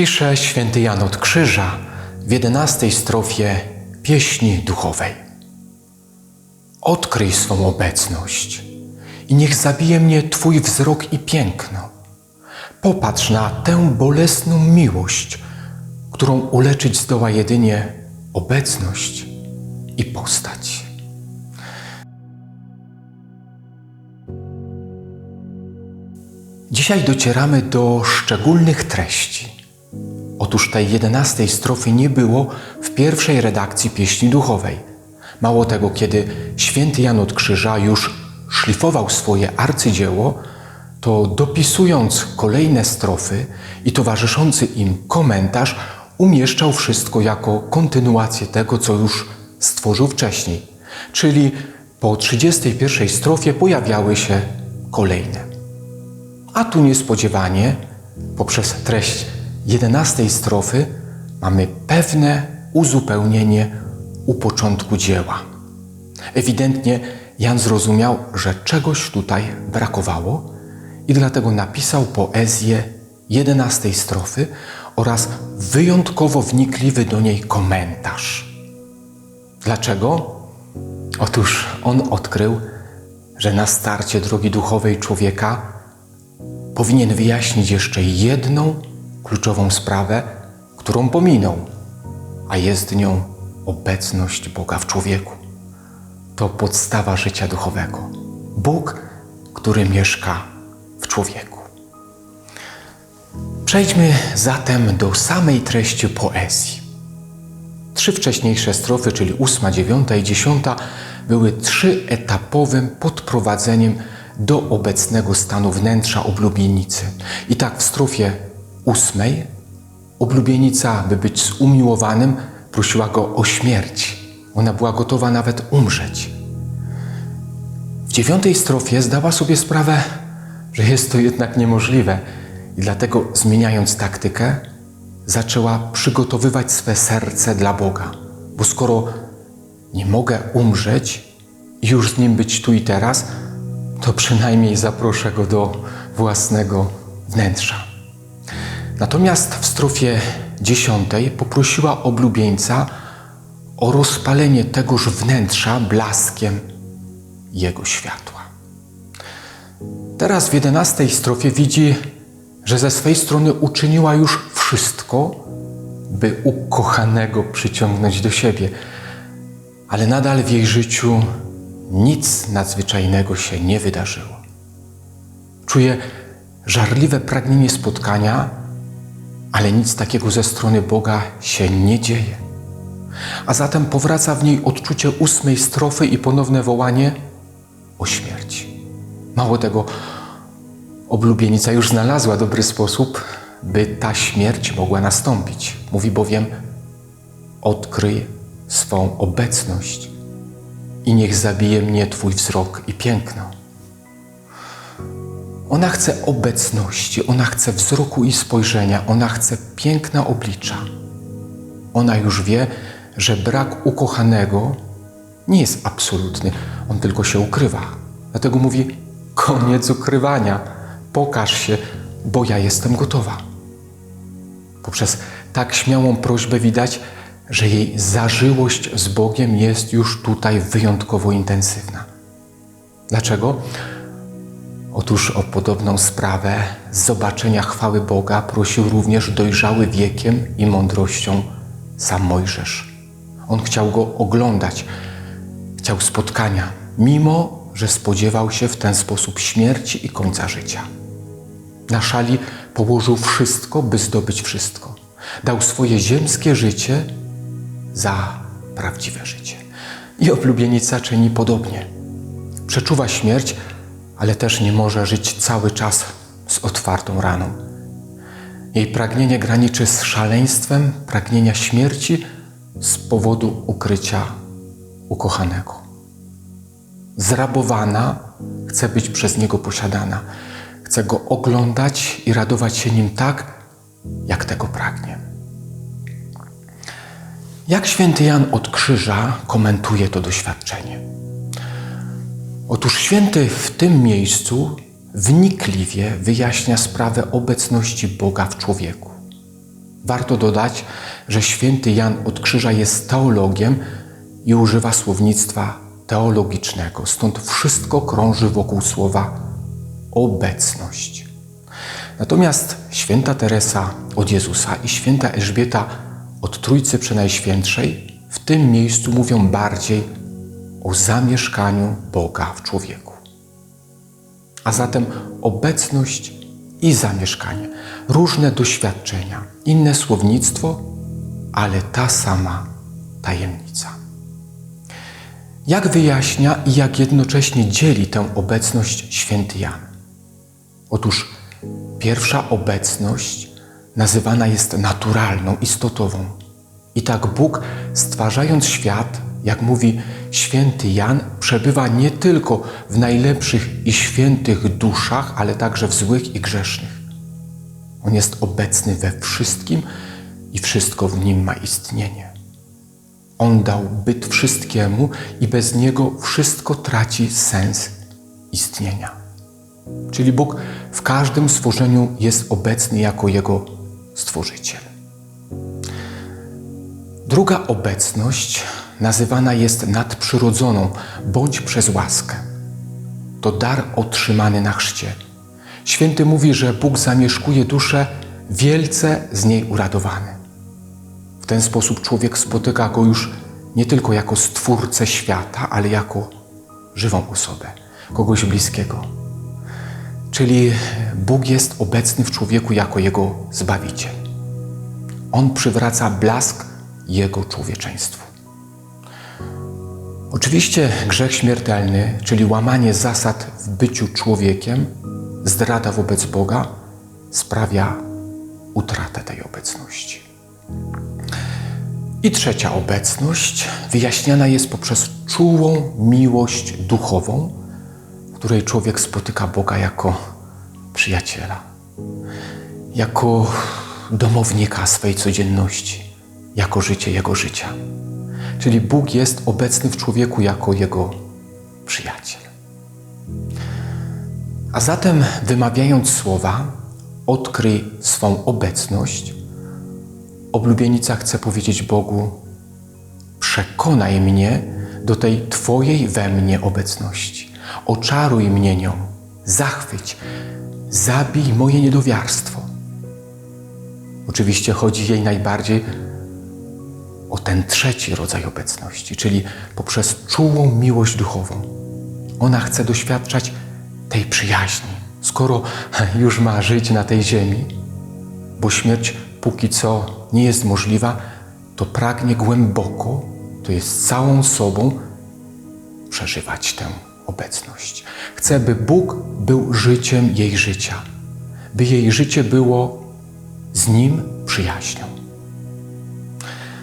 Pisze święty Jan od Krzyża w jedenastej strofie pieśni duchowej. Odkryj swą obecność i niech zabije mnie Twój wzrok i piękno. Popatrz na tę bolesną miłość, którą uleczyć zdoła jedynie obecność i postać. Dzisiaj docieramy do szczególnych treści. Otóż tej jedenastej strofy nie było w pierwszej redakcji pieśni duchowej. Mało tego, kiedy święty Jan od Krzyża już szlifował swoje arcydzieło, to dopisując kolejne strofy i towarzyszący im komentarz, umieszczał wszystko jako kontynuację tego, co już stworzył wcześniej. Czyli po 31 strofie pojawiały się kolejne. A tu niespodziewanie, poprzez treść 11 strofy, mamy pewne uzupełnienie u początku dzieła. Ewidentnie Jan zrozumiał, że czegoś tutaj brakowało i dlatego napisał poezję 11 strofy oraz wyjątkowo wnikliwy do niej komentarz. Dlaczego? Otóż on odkrył, że na starcie drogi duchowej człowieka powinien wyjaśnić jeszcze jedną kluczową sprawę, którą pominął, a jest nią obecność Boga w człowieku. To podstawa życia duchowego. Bóg, który mieszka w człowieku. Przejdźmy zatem do samej treści poezji. Trzy wcześniejsze strofy, czyli ósma, dziewiąta i dziesiąta, były trzyetapowym podprowadzeniem do obecnego stanu wnętrza oblubienicy. I tak w strofie ósmej oblubienica, by być z umiłowanym, prosiła go o śmierć. Ona była gotowa nawet umrzeć. W dziewiątej strofie zdała sobie sprawę, że jest to jednak niemożliwe i dlatego zmieniając taktykę, zaczęła przygotowywać swe serce dla Boga. Bo skoro nie mogę umrzeć i już z Nim być tu i teraz, to przynajmniej zaproszę Go do własnego wnętrza. Natomiast w strofie dziesiątej poprosiła oblubieńca o rozpalenie tegoż wnętrza blaskiem Jego światła. Teraz w jedenastej strofie widzi, że ze swej strony uczyniła już wszystko, by ukochanego przyciągnąć do siebie, ale nadal w jej życiu nic nadzwyczajnego się nie wydarzyło. Czuje żarliwe pragnienie spotkania, ale nic takiego ze strony Boga się nie dzieje. A zatem powraca w niej odczucie ósmej strofy i ponowne wołanie o śmierci. Mało tego, oblubienica już znalazła dobry sposób, by ta śmierć mogła nastąpić. Mówi bowiem: Odkryj swą obecność i niech zabije mnie Twój wzrok i piękno. Ona chce obecności, ona chce wzroku i spojrzenia, ona chce piękna oblicza. Ona już wie, że brak ukochanego nie jest absolutny, on tylko się ukrywa. Dlatego mówi: koniec ukrywania, pokaż się, bo ja jestem gotowa. Poprzez tak śmiałą prośbę widać, że jej zażyłość z Bogiem jest już tutaj wyjątkowo intensywna. Dlaczego? Otóż o podobną sprawę zobaczenia chwały Boga prosił również dojrzały wiekiem i mądrością sam Mojżesz. On chciał go oglądać, chciał spotkania, mimo że spodziewał się w ten sposób śmierci i końca życia. Na szali położył wszystko, by zdobyć wszystko. Dał swoje ziemskie życie za prawdziwe życie. I oblubienica czyni podobnie. Przeczuwa śmierć, ale też nie może żyć cały czas z otwartą raną. Jej pragnienie graniczy z szaleństwem pragnienia śmierci z powodu ukrycia ukochanego. Zrabowana chce być przez niego posiadana, chce go oglądać i radować się nim tak, jak tego pragnie. Jak święty Jan od Krzyża komentuje to doświadczenie? Otóż święty w tym miejscu wnikliwie wyjaśnia sprawę obecności Boga w człowieku. Warto dodać, że święty Jan od Krzyża jest teologiem i używa słownictwa teologicznego, stąd wszystko krąży wokół słowa obecność. Natomiast święta Teresa od Jezusa i święta Elżbieta od Trójcy Przenajświętszej w tym miejscu mówią bardziej o zamieszkaniu Boga w człowieku. A zatem obecność i zamieszkanie, różne doświadczenia, inne słownictwo, ale ta sama tajemnica. Jak wyjaśnia i jak jednocześnie dzieli tę obecność święty Jan? Otóż pierwsza obecność nazywana jest naturalną, istotową. I tak Bóg, stwarzając świat, jak mówi święty Jan, przebywa nie tylko w najlepszych i świętych duszach, ale także w złych i grzesznych. On jest obecny we wszystkim i wszystko w nim ma istnienie. On dał byt wszystkiemu i bez niego wszystko traci sens istnienia. Czyli Bóg w każdym stworzeniu jest obecny jako Jego stworzyciel. Druga obecność nazywana jest nadprzyrodzoną bądź przez łaskę. To dar otrzymany na chrzcie. Święty mówi, że Bóg zamieszkuje duszę wielce z niej uradowany. W ten sposób człowiek spotyka go już nie tylko jako stwórcę świata, ale jako żywą osobę, kogoś bliskiego. Czyli Bóg jest obecny w człowieku jako jego zbawiciel. On przywraca blask jego człowieczeństwu. Oczywiście grzech śmiertelny, czyli łamanie zasad w byciu człowiekiem, zdrada wobec Boga, sprawia utratę tej obecności. I trzecia obecność wyjaśniana jest poprzez czułą miłość duchową, w której człowiek spotyka Boga jako przyjaciela, jako domownika swej codzienności, jako życie Jego życia. Czyli Bóg jest obecny w człowieku jako Jego przyjaciel. A zatem, wymawiając słowa, odkryj swą obecność, oblubienica chce powiedzieć Bogu: Przekonaj mnie do tej Twojej we mnie obecności. Oczaruj mnie nią, zachwyć, zabij moje niedowiarstwo. Oczywiście chodzi jej najbardziej ten trzeci rodzaj obecności, czyli poprzez czułą miłość duchową. Ona chce doświadczać tej przyjaźni, skoro już ma żyć na tej ziemi, bo śmierć póki co nie jest możliwa, to pragnie głęboko, to jest całą sobą przeżywać tę obecność. Chce, by Bóg był życiem jej życia, by jej życie było z Nim przyjaźnią.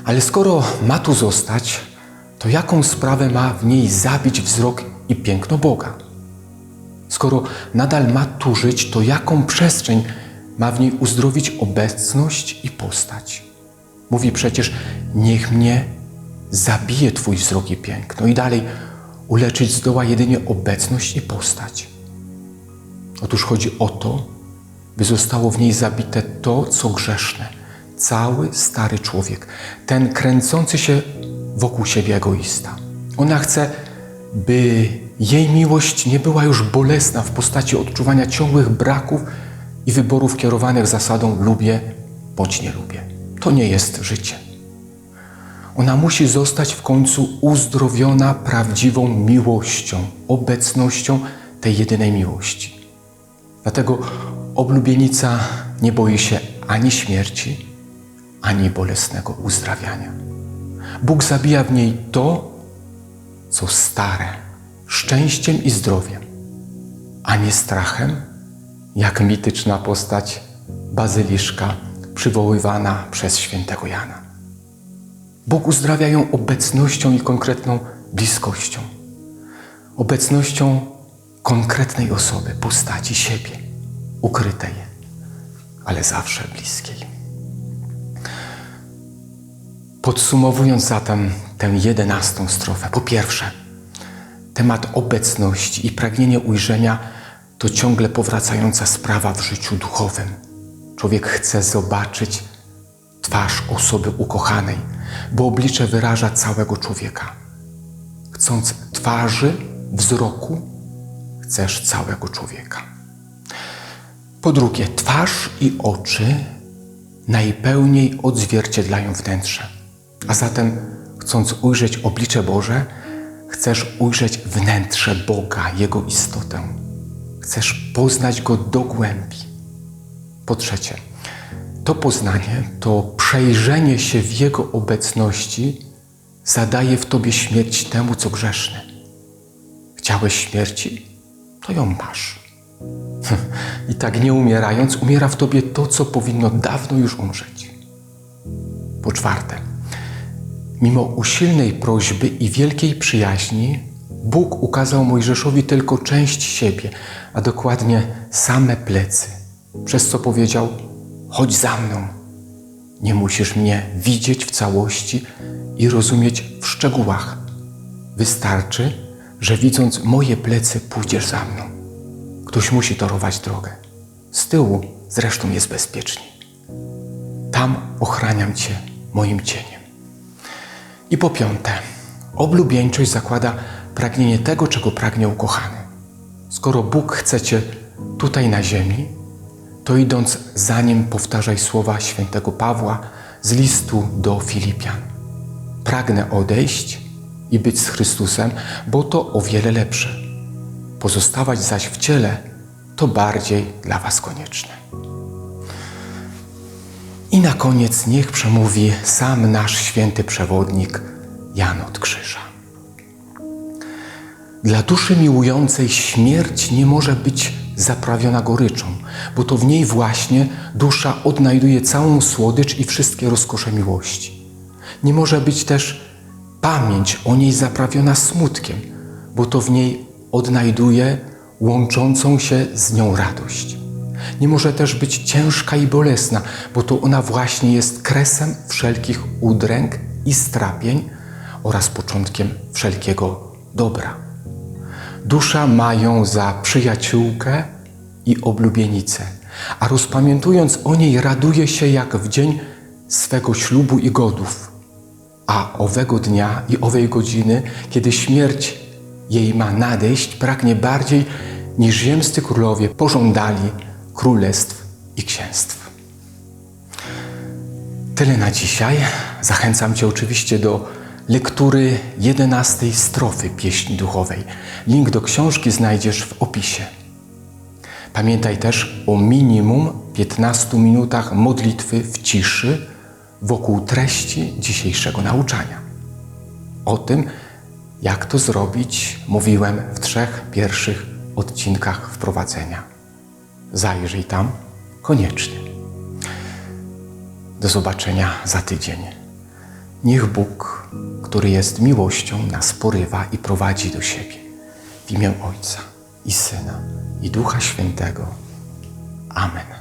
Ale skoro ma tu zostać, to jaką sprawę ma w niej zabić wzrok i piękno Boga? Skoro nadal ma tu żyć, to jaką przestrzeń ma w niej uzdrowić obecność i postać? Mówi przecież, niech mnie zabije Twój wzrok i piękno. I dalej, uleczyć zdoła jedynie obecność i postać. Otóż chodzi o to, by zostało w niej zabite to, co grzeszne, cały stary człowiek, ten kręcący się wokół siebie egoista. Ona chce, by jej miłość nie była już bolesna w postaci odczuwania ciągłych braków i wyborów kierowanych zasadą lubię bądź nie lubię. To nie jest życie. Ona musi zostać w końcu uzdrowiona prawdziwą miłością, obecnością tej jedynej miłości. Dlatego oblubienica nie boi się ani śmierci, ani bolesnego uzdrawiania. Bóg zabija w niej to, co stare, szczęściem i zdrowiem, a nie strachem, jak mityczna postać bazyliszka przywoływana przez świętego Jana. Bóg uzdrawia ją obecnością i konkretną bliskością, obecnością konkretnej osoby, postaci siebie, ukrytej, ale zawsze bliskiej. Podsumowując zatem tę jedenastą strofę, po pierwsze, temat obecności i pragnienie ujrzenia to ciągle powracająca sprawa w życiu duchowym. Człowiek chce zobaczyć twarz osoby ukochanej, bo oblicze wyraża całego człowieka. Chcąc twarzy, wzroku, chcesz całego człowieka. Po drugie, twarz i oczy najpełniej odzwierciedlają wnętrze. A zatem, chcąc ujrzeć oblicze Boże, chcesz ujrzeć wnętrze Boga, Jego istotę. Chcesz poznać Go do głębi. Po trzecie, to poznanie, to przejrzenie się w Jego obecności zadaje w Tobie śmierć temu, co grzeszne. Chciałeś śmierci? To ją masz. I tak nie umierając, umiera w Tobie to, co powinno dawno już umrzeć. Po czwarte, mimo usilnej prośby i wielkiej przyjaźni, Bóg ukazał Mojżeszowi tylko część siebie, a dokładnie same plecy, przez co powiedział: Chodź za mną. Nie musisz mnie widzieć w całości i rozumieć w szczegółach. Wystarczy, że widząc moje plecy, pójdziesz za mną. Ktoś musi torować drogę. Z tyłu zresztą jest bezpiecznie. Tam ochraniam Cię moim cieniem. I po piąte, oblubieńczość zakłada pragnienie tego, czego pragnie ukochany. Skoro Bóg chce Cię tutaj na ziemi, to idąc za Nim powtarzaj słowa świętego Pawła z listu do Filipian. Pragnę odejść i być z Chrystusem, bo to o wiele lepsze. Pozostawać zaś w ciele to bardziej dla Was konieczne. I na koniec niech przemówi sam nasz święty przewodnik Jan od Krzyża. Dla duszy miłującej śmierć nie może być zaprawiona goryczą, bo to w niej właśnie dusza odnajduje całą słodycz i wszystkie rozkosze miłości. Nie może być też pamięć o niej zaprawiona smutkiem, bo to w niej odnajduje łączącą się z nią radość. Nie może też być ciężka i bolesna, bo to ona właśnie jest kresem wszelkich udręk i strapień oraz początkiem wszelkiego dobra. Dusza ma ją za przyjaciółkę i oblubienicę, a rozpamiętując o niej raduje się jak w dzień swego ślubu i godów. A owego dnia i owej godziny, kiedy śmierć jej ma nadejść, pragnie bardziej niż ziemscy królowie pożądali królestw i księstw. Tyle na dzisiaj. Zachęcam Cię oczywiście do lektury jedenastej strofy pieśni duchowej. Link do książki znajdziesz w opisie. Pamiętaj też o minimum 15 minutach modlitwy w ciszy wokół treści dzisiejszego nauczania. O tym, jak to zrobić, mówiłem w trzech pierwszych odcinkach wprowadzenia. Zajrzyj tam koniecznie. Do zobaczenia za tydzień. Niech Bóg, który jest miłością, nas porywa i prowadzi do siebie. W imię Ojca i Syna i Ducha Świętego. Amen.